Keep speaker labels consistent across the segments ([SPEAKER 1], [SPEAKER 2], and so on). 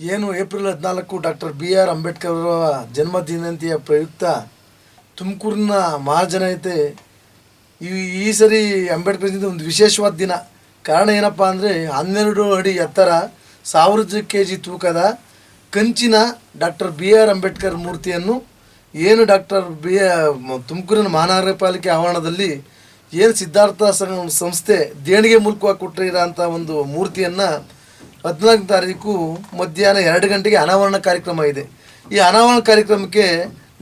[SPEAKER 1] ಏನು ಏಪ್ರಿಲ್ ಹದಿನಾಲ್ಕು doctor B R Ambedkar ಅವರ ಜನ್ಮ ದಿನಂತಿಯ ಪ್ರಯುಕ್ತ ತುಮಕೂರಿನ ಮಹಾಜನತೆ ಈ ಈ ಸರಿ ಅಂಬೇಡ್ಕರ್ ಜಯಂತಿ ಒಂದು ವಿಶೇಷವಾದ ದಿನ. ಕಾರಣ ಏನಪ್ಪ ಅಂದರೆ ಹನ್ನೆರಡು ಅಡಿ ಎತ್ತರ ಸಾವಿರ ಕೆ ಜಿ ತೂಕದ ಕಂಚಿನ ಡಾಕ್ಟರ್ ಬಿ ಆರ್ ಅಂಬೇಡ್ಕರ್ ಮೂರ್ತಿಯನ್ನು ಏನು ಡಾಕ್ಟರ್ ಬಿ ತುಮಕೂರಿನ ಮಹಾನಗರ ಪಾಲಿಕೆ ಆವರಣದಲ್ಲಿ ಏನು ಸಿದ್ಧಾರ್ಥ ಸಂಸ್ಥೆ ದೇಣಿಗೆ ಮೂಲಕವಾಗಿ ಕೊಟ್ಟಿರೋ ಅಂಥ ಒಂದು ಮೂರ್ತಿಯನ್ನು ಹದಿನಾಲ್ಕು ತಾರೀಕು ಮಧ್ಯಾಹ್ನ ಎರಡು ಗಂಟೆಗೆ ಅನಾವರಣ ಕಾರ್ಯಕ್ರಮ ಇದೆ. ಈ ಅನಾವರಣ ಕಾರ್ಯಕ್ರಮಕ್ಕೆ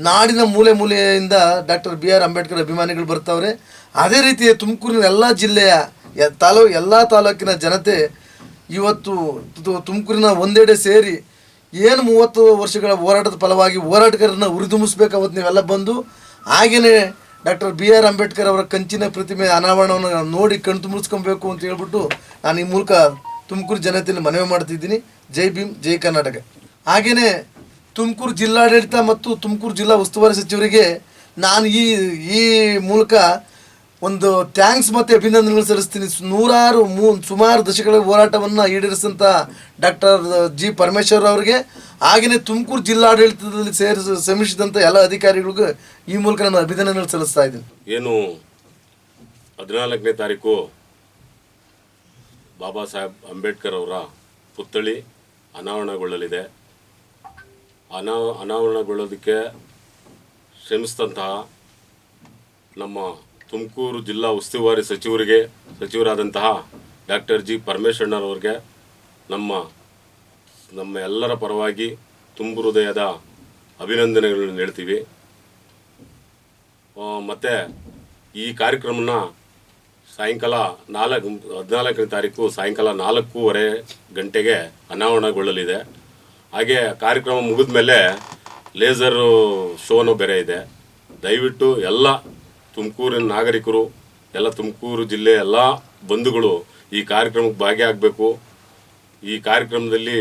[SPEAKER 1] ನಾಡಿನ ಮೂಲೆ ಮೂಲೆಯಿಂದ ಡಾಕ್ಟರ್ ಬಿ ಆರ್ ಅಂಬೇಡ್ಕರ್ ಅಭಿಮಾನಿಗಳು ಬರ್ತಾವ್ರೆ ಅದೇ ರೀತಿ ತುಮಕೂರಿನ ಎಲ್ಲ ಜಿಲ್ಲೆಯ ತಾಲೂ, ಎಲ್ಲ ತಾಲೂಕಿನ ಜನತೆ ಇವತ್ತು ತುಮಕೂರಿನ ಒಂದೆಡೆ ಸೇರಿ ಏನು ಮೂವತ್ತು ವರ್ಷಗಳ ಹೋರಾಟದ ಫಲವಾಗಿ ಹೋರಾಟಗಾರರನ್ನ ಉರಿದುಂಬಿಸ್ಬೇಕು ಅವತ್ತು ನೀವೆಲ್ಲ ಬಂದು ಹಾಗೆಯೇ ಡಾಕ್ಟರ್ ಬಿ ಆರ್ ಅಂಬೇಡ್ಕರ್ ಅವರ ಕಂಚಿನ ಪ್ರತಿಮೆ ಅನಾವರಣವನ್ನು ನೋಡಿ ಕಣ್ತುಂಬಿಸ್ಕೊಬೇಕು ಅಂತ ಹೇಳ್ಬಿಟ್ಟು ನಾನು ಈ ಮೂಲಕ ತುಮಕೂರು ಜನತೆಯಲ್ಲಿ ಮನವಿ ಮಾಡ್ತಿದ್ದೀನಿ. ಜೈ ಭೀಮ್, ಜೈ ಕರ್ನಾಟಕ. ಹಾಗೆಯೇ ತುಮಕೂರು ಜಿಲ್ಲಾಡಳಿತ ಮತ್ತು ತುಮಕೂರು ಜಿಲ್ಲಾ ಉಸ್ತುವಾರಿ ಸಚಿವರಿಗೆ ನಾನು ಈ ಈ ಮೂಲಕ ಒಂದು ಥ್ಯಾಂಕ್ಸ್ ಮತ್ತು ಅಭಿನಂದನೆಗಳು ಸಲ್ಲಿಸ್ತೀನಿ. ನೂರಾರು ಮೂ, ಸುಮಾರು ದಶಕಗಳ ಹೋರಾಟವನ್ನು ಈಡೇರಿಸಿದಂಥ ಡಾಕ್ಟರ್ ಜಿ ಪರಮೇಶ್ವರ್ ಅವರಿಗೆ. ಹಾಗೆಯೇ ತುಮಕೂರು ಜಿಲ್ಲಾಡಳಿತದಲ್ಲಿ ಸೇರಿಸ ಶ್ರಮಿಸಿದಂಥ ಎಲ್ಲ ಅಧಿಕಾರಿಗಳಿಗೂ ಈ ಮೂಲಕ ನಾನು ಅಭಿನಂದನೆಗಳು ಸಲ್ಲಿಸ್ತಾ ಇದ್ದೀನಿ.
[SPEAKER 2] ಏನು ಹದಿನಾಲ್ಕನೇ ತಾರೀಕು ಬಾಬಾ ಸಾಹೇಬ್ ಅಂಬೇಡ್ಕರ್ ಅವರ ಪುತ್ಥಳಿ ಅನಾವರಣಗೊಳ್ಳಲಿದೆ. ಅನಾ, ಅನಾವರಣಗೊಳ್ಳೋದಕ್ಕೆ ಶ್ರಮಿಸಿದಂತಹ ನಮ್ಮ ತುಮಕೂರು ಜಿಲ್ಲಾ ಉಸ್ತುವಾರಿ ಸಚಿವರಿಗೆ, ಸಚಿವರಾದಂತಹ ಡಾಕ್ಟರ್ ಜಿ ಪರಮೇಶ್ವರಣ್ಣರವ್ರಿಗೆ ನಮ್ಮ ನಮ್ಮ ಎಲ್ಲರ ಪರವಾಗಿ ತುಂಬು ಹೃದಯದ ಅಭಿನಂದನೆಗಳನ್ನು ಹೇಳ್ತೀವಿ. ಮತ್ತೆ ಈ ಕಾರ್ಯಕ್ರಮನ ಸಾಯಂಕಾಲ ನಾಲ್ಕು, ಹದಿನಾಲ್ಕನೇ ತಾರೀಕು ಸಾಯಂಕಾಲ ನಾಲ್ಕೂವರೆ ಗಂಟೆಗೆ ಅನಾವರಣಗೊಳ್ಳಲಿದೆ. ಹಾಗೆ ಕಾರ್ಯಕ್ರಮ ಮುಗಿದ ಮೇಲೆ ಲೇಸರು ಶೋನು ಬೇರೆ ಇದೆ. ದಯವಿಟ್ಟು ಎಲ್ಲ ತುಮಕೂರಿನ ನಾಗರಿಕರು, ಎಲ್ಲ ತುಮಕೂರು ಜಿಲ್ಲೆ ಎಲ್ಲ ಬಂಧುಗಳು ಈ ಕಾರ್ಯಕ್ರಮಕ್ಕೆ ಭಾಗಿಯಾಗಬೇಕು. ಈ ಕಾರ್ಯಕ್ರಮದಲ್ಲಿ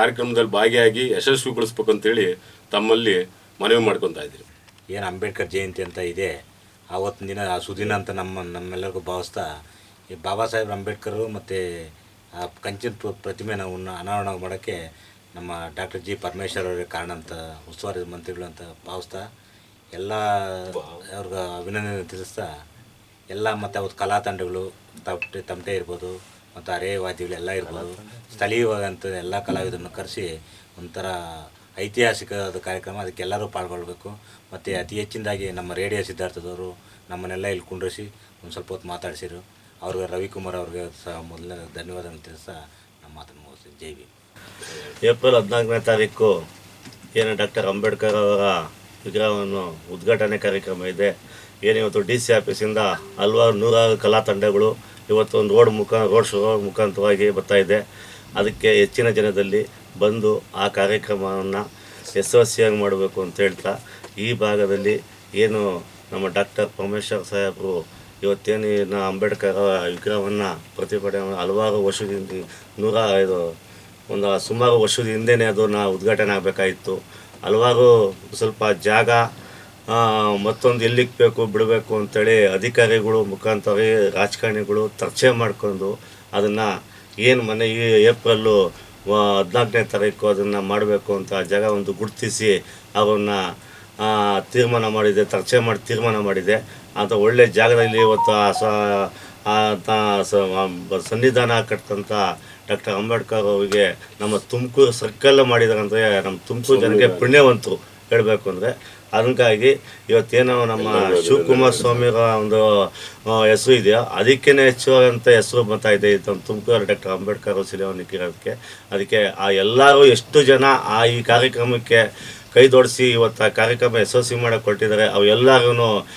[SPEAKER 2] ಕಾರ್ಯಕ್ರಮದಲ್ಲಿ ಭಾಗಿಯಾಗಿ ಯಶಸ್ವಿಗೊಳಿಸ್ಬೇಕು ಅಂತೇಳಿ ತಮ್ಮಲ್ಲಿ ಮನವಿ ಮಾಡ್ಕೊತಾ ಇದ್ದೀವಿ
[SPEAKER 3] ಏನು ಅಂಬೇಡ್ಕರ್ ಜಯಂತಿ ಅಂತ ಇದೆ. ಆವತ್ತಿನ ದಿನ ಆ ಸುದಿನ ಅಂತ ನಮ್ಮ ನಮ್ಮೆಲ್ಲರಿಗೂ ಭಾವಿಸ್ತಾ ಈ ಬಾಬಾ ಸಾಹೇಬ್ ಅಂಬೇಡ್ಕರು ಮತ್ತು ಆ ಕಂಚಿನ ಪ್ರ- ಪ್ರತಿಮೆ ನಾವು ಅನಾವರಣ ಮಾಡೋಕ್ಕೆ ನಮ್ಮ ಡಾಕ್ಟರ್ ಜಿ ಪರಮೇಶ್ವರ್ ಅವರಿಗೆ ಕಾರಣ ಅಂತ ಉಸ್ತುವಾರಿ ಮಂತ್ರಿಗಳು ಅಂತ ಭಾವಿಸ್ತಾ ಎಲ್ಲ ಅವ್ರಿಗೆ ಅಭಿನಂದನೆ ತಿಳಿಸ್ತಾ ಎಲ್ಲ ಮತ್ತು ಅವತ್ತು ಕಲಾ ತಂಡಗಳು ತಮಟೆ ತಮಟೆ ಇರ್ಬೋದು ಮತ್ತು ಅರೇವಾದಿಗಳು ಎಲ್ಲ ಇರ್ಬೋದು ಸ್ಥಳೀಯವಾಗಂತ ಎಲ್ಲ ಕಲಾವಿದರನ್ನು ಕರೆಸಿ ಒಂಥರ ಐತಿಹಾಸಿಕವಾದ ಕಾರ್ಯಕ್ರಮ, ಅದಕ್ಕೆ ಎಲ್ಲರೂ ಪಾಲ್ಗೊಳ್ಬೇಕು. ಮತ್ತು ಅತಿ ಹೆಚ್ಚಿನದಾಗಿ ನಮ್ಮ ರೇಡಿಯೋ ಸಿದ್ಧಾರ್ಥದವರು ನಮ್ಮನ್ನೆಲ್ಲ ಇಲ್ಲಿ ಕುಂಡ್ರಿಸಿ ಒಂದು ಸ್ವಲ್ಪ ಹೊತ್ತು ಮಾತಾಡಿಸಿರು. ಅವ್ರಿಗೆ ರವಿಕುಮಾರ್ ಅವ್ರಿಗೆ ಸಹ ಮೊದಲನೇ ಧನ್ಯವಾದ ತಿಳಿಸ್ತಾ ನಮ್ಮ ಮಾತನ್ನು ಮುಗಿಸ್ತೀನಿ. ಜೈ ಭೀಮ್.
[SPEAKER 4] ಏಪ್ರಿಲ್ ಹದಿನಾಲ್ಕನೇ ತಾರೀಕು ಏನು ಡಾಕ್ಟರ್ ಅಂಬೇಡ್ಕರ್ ಅವರ ವಿಗ್ರಹವನ್ನು ಉದ್ಘಾಟನೆ ಕಾರ್ಯಕ್ರಮ ಇದೆ. ಏನು ಇವತ್ತು ಡಿ ಸಿ ಆಫೀಸಿಂದ ಹಲವಾರು ನೂರಾರು ಕಲಾ ತಂಡಗಳು ಇವತ್ತು ಒಂದು ರೋಡ್ ಮುಖ, ರೋಡ್ ಶೋ ಮುಖಾಂತರವಾಗಿ ಬರ್ತಾ ಇದೆ. ಅದಕ್ಕೆ ಹೆಚ್ಚಿನ ಜನದಲ್ಲಿ ಬಂದು ಆ ಕಾರ್ಯಕ್ರಮವನ್ನು ಯಶಸ್ವಿಯಾಗಿ ಮಾಡಬೇಕು ಅಂತ ಹೇಳ್ತಾ, ಈ ಭಾಗದಲ್ಲಿ ಏನು ನಮ್ಮ ಡಾಕ್ಟರ್ ಪರಮೇಶ್ವರ್ ಸಾಹೇಬರು ಇವತ್ತೇನು ಅಂಬೇಡ್ಕರ್ ವಿಗ್ರಹವನ್ನು ಪ್ರತಿಭಟನೆ ಹಲವಾರು ವರ್ಷದಿಂದ ನೂರ ಇದು ಒಂದು ಸುಮಾರು ವರ್ಷದ ಹಿಂದೆನೇ ಅದನ್ನು ಉದ್ಘಾಟನೆ ಆಗಬೇಕಾಗಿತ್ತು. ಹಲವಾರು ಸ್ವಲ್ಪ ಜಾಗ ಮತ್ತೊಂದು ಎಲ್ಲಿಗೆ ಬೇಕು, ಬಿಡಬೇಕು ಅಂತೇಳಿ ಅಧಿಕಾರಿಗಳು ಮುಖಾಂತರ ರಾಜಕಾರಣಿಗಳು ಚರ್ಚೆ ಮಾಡಿಕೊಂಡು ಅದನ್ನು ಏನು ಮೊನ್ನೆ ಈ ಏಪ್ರಿಲ್ಲು ಹದಿನಾಲ್ಕನೇ ತಾರೀಕು ಅದನ್ನು ಮಾಡಬೇಕು ಅಂತ ಜಾಗ ಒಂದು ಗುರುತಿಸಿ ಅವನ್ನ ತೀರ್ಮಾನ ಮಾಡಿದೆ ಚರ್ಚೆ ಮಾಡಿ ತೀರ್ಮಾನ ಮಾಡಿದೆ. ಅಂತ ಒಳ್ಳೆ ಜಾಗದಲ್ಲಿ ಇವತ್ತು ಸನ್ನಿಧಾನ ಕಟ್ಟಂಥ ಡಾಕ್ಟರ್ ಅಂಬೇಡ್ಕರ್ ಅವರಿಗೆ ನಮ್ಮ ತುಮಕೂರು ಸರ್ಕಲ್ ಮಾಡಿದಾರೆ ಅಂದರೆ ನಮ್ಮ ತುಮಕೂರು ಜನಕ್ಕೆ ಪುಣ್ಯವಂತರು ಹೇಳಬೇಕು ಅಂದರೆ ಅದಕ್ಕಾಗಿ ಇವತ್ತೇನೋ ನಮ್ಮ ಶಿವಕುಮಾರ್ ಸ್ವಾಮಿಗ ಒಂದು ಹೆಸರು ಇದೆಯೋ? ಅದಕ್ಕೇ ಅಂತ ಹೆಸರು ಬರ್ತಾ ಇದೆ. ತುಮಕೂರು ಡಾಕ್ಟರ್ ಅಂಬೇಡ್ಕರ್ ಕೇಳೋದಕ್ಕೆ. ಅದಕ್ಕೆ ಆ ಎಲ್ಲರೂ ಎಷ್ಟು ಜನ ಆ ಈ ಕಾರ್ಯಕ್ರಮಕ್ಕೆ ಕೈ ಜೋಡಿಸಿ ಇವತ್ತು ಆ ಕಾರ್ಯಕ್ರಮ ಯಶಸ್ವಿ ಮಾಡಕ್ಕೆ ಕೊಟ್ಟಿದ್ದಾರೆ ಅವೆಲ್ಲರೂ